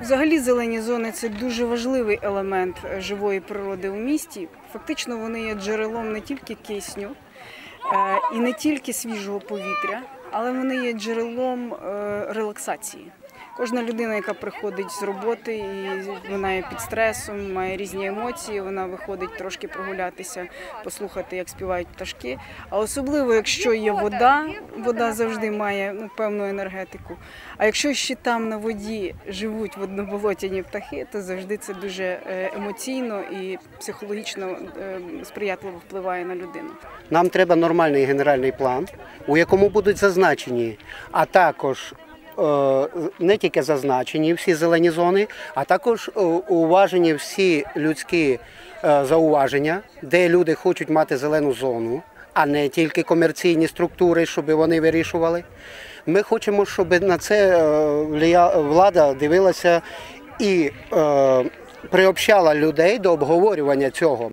Взагалі зелені зони це дуже важливий елемент е, живої природи у місті. Фактично вони є джерелом не тільки кисню е, і не тільки свіжого повітря, але вони є джерелом е, релаксації. Кожна людина, яка приходить з роботи, і вона є під стресом, має різні емоції, вона виходить трошки прогулятися, послухати, як співають пташки. А особливо, якщо є вода, вода завжди має ну, певну енергетику. А якщо ще там на воді живуть водноболотяні птахи, то завжди це дуже е, емоційно і психологічно е, сприятливо впливає на людину. Нам треба нормальний генеральний план, у якому будуть зазначені, а також не тільки зазначені всі зелені зони, а також е, уважені всі людські е, зауваження, де люди хочуть мати зелену зону, а не тільки комерційні структури, щоб вони вирішували. Ми хочемо, щоб на це е, влада дивилася і е, приобщала людей до обговорювання цього.